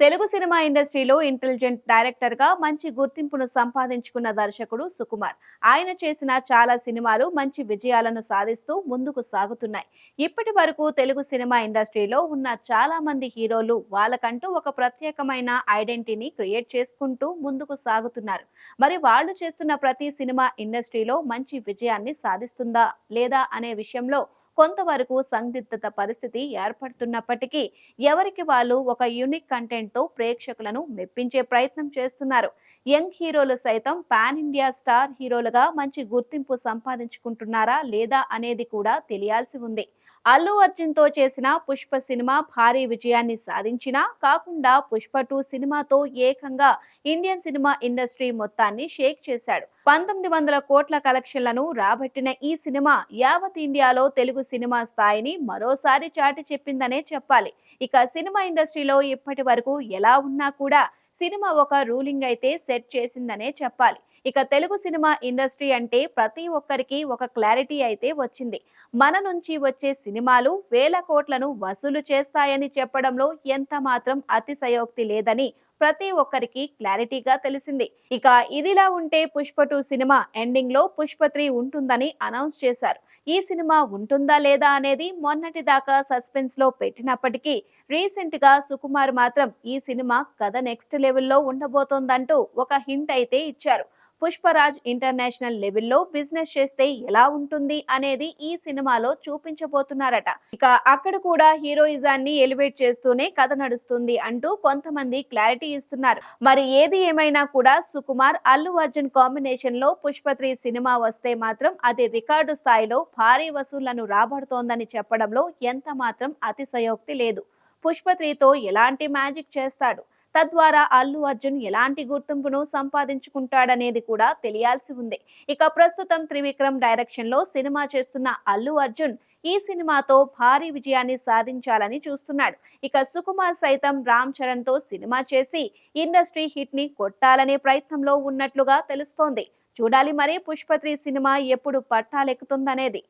Telugu cinema ఇండస్ట్రీలో intelligent డైరెక్టర్గా మంచి గుర్తింపును సంపాదించుకున్న దర్శకుడు సుకుమార్. ఆయన చేసిన చాలా సినిమాలు మంచి విజయాలను సాధిస్తూ ముందుకు సాగుతున్నాయి. ఇప్పటి వరకు తెలుగు సినిమా ఇండస్ట్రీలో ఉన్న చాలా మంది హీరోలు వాళ్ళకంటూ ఒక ప్రత్యేకమైన ఐడెంటిటీని క్రియేట్ చేసుకుంటూ ముందుకు సాగుతున్నారు. మరి వాళ్ళు చేస్తున్న ప్రతి సినిమా ఇండస్ట్రీలో మంచి విజయాన్ని సాధిస్తుందా లేదా అనే విషయంలో కొంతవరకు సందిగ్ధత పరిస్థితి ఏర్పడుతున్నప్పటికీ ఎవరికి వాళ్ళు ఒక యూనిక్ కంటెంట్తో ప్రేక్షకులను మెప్పించే ప్రయత్నం చేస్తున్నారు. యంగ్ హీరోలు సైతం పాన్ ఇండియా స్టార్ హీరోలుగా మంచి గుర్తింపు సంపాదించుకుంటున్నారా లేదా అనేది కూడా తెలియాల్సి ఉంది. అల్లు అర్జున్తో చేసిన పుష్ప సినిమా భారీ విజయాన్ని సాధించినా కాకుండా పుష్ప టూ సినిమాతో ఏకంగా ఇండియన్ సినిమా ఇండస్ట్రీ మొత్తాన్ని షేక్ చేశాడు. పంతొమ్మిది వందల కోట్ల కలెక్షన్లను రాబట్టిన ఈ సినిమా యావత్ ఇండియాలో తెలుగు సినిమా స్థాయిని మరోసారి చాటి చెప్పిందనే చెప్పాలి. ఇక సినిమా ఇండస్ట్రీలో ఇప్పటి వరకు ఎలా ఉన్నా కూడా సినిమా ఒక రూలింగ్ అయితే సెట్ చేసిందనే చెప్పాలి. ఇక తెలుగు సినిమా ఇండస్ట్రీ అంటే ప్రతి ఒక్కరికి ఒక క్లారిటీ అయితే వచ్చింది. మన నుంచి వచ్చే సినిమాలు వేల కోట్లను వసూలు చేస్తాయని చెప్పడంలో ఎంత మాత్రం అతిశయోక్తి లేదని ప్రతి ఒక్కరికి క్లారిటీగా తెలిసింది. ఇక ఇదిలా ఉంటే పుష్ప టూ సినిమా ఎండింగ్లో పుష్ప త్రీ ఉంటుందని అనౌన్స్ చేశారు. ఈ సినిమా ఉంటుందా లేదా అనేది మొన్నటి దాకా సస్పెన్స్లో పెట్టినప్పటికీ రీసెంట్గా సుకుమార్ మాత్రం ఈ సినిమా కథ నెక్స్ట్ లెవెల్లో ఉండబోతోందంటూ ఒక హింట్ అయితే ఇచ్చారు. పుష్పరాజ్ ఇంటర్నేషనల్ లెవెల్లో బిజినెస్ చేస్తే ఎలా ఉంటుంది అనేది ఈ సినిమాలో చూపించబోతున్నారట. ఇక అక్కడ కూడా హీరోయిజాన్ని ఎలివేట్ చేస్తూనే కథ నడుస్తుంది అంటూ కొంతమంది క్లారిటీ ఇస్తున్నారు. మరి ఏది ఏమైనా కూడా సుకుమార్ అల్లు అర్జున్ కాంబినేషన్లో పుష్పత్రి సినిమా వస్తే మాత్రం అది రికార్డు స్థాయిలో భారీ వసూళ్ళను రాబడుతోందని చెప్పడంలో ఎంత మాత్రం అతిశయోక్తి లేదు. పుష్పత్రితో ఎలాంటి మ్యాజిక్ చేస్తాడు? తద్వారా అల్లు అర్జున్ ఎలాంటి గుర్తింపును సంపాదించుకుంటాడనేది కూడా తెలియాల్సి ఉంది. ఇక ప్రస్తుతం త్రివిక్రమ్ డైరెక్షన్లో సినిమా చేస్తున్న అల్లు అర్జున్ ఈ సినిమాతో భారీ విజయాన్ని సాధించాలని చూస్తున్నాడు. ఇక సుకుమార్ సైతం రామ్ చరణ్తో సినిమా చేసి ఇండస్ట్రీ హిట్ని కొట్టాలనే ప్రయత్నంలో ఉన్నట్లుగా తెలుస్తోంది. చూడాలి మరి పుష్పత్రి సినిమా ఎప్పుడు పట్టాలెక్కుతుందనేది.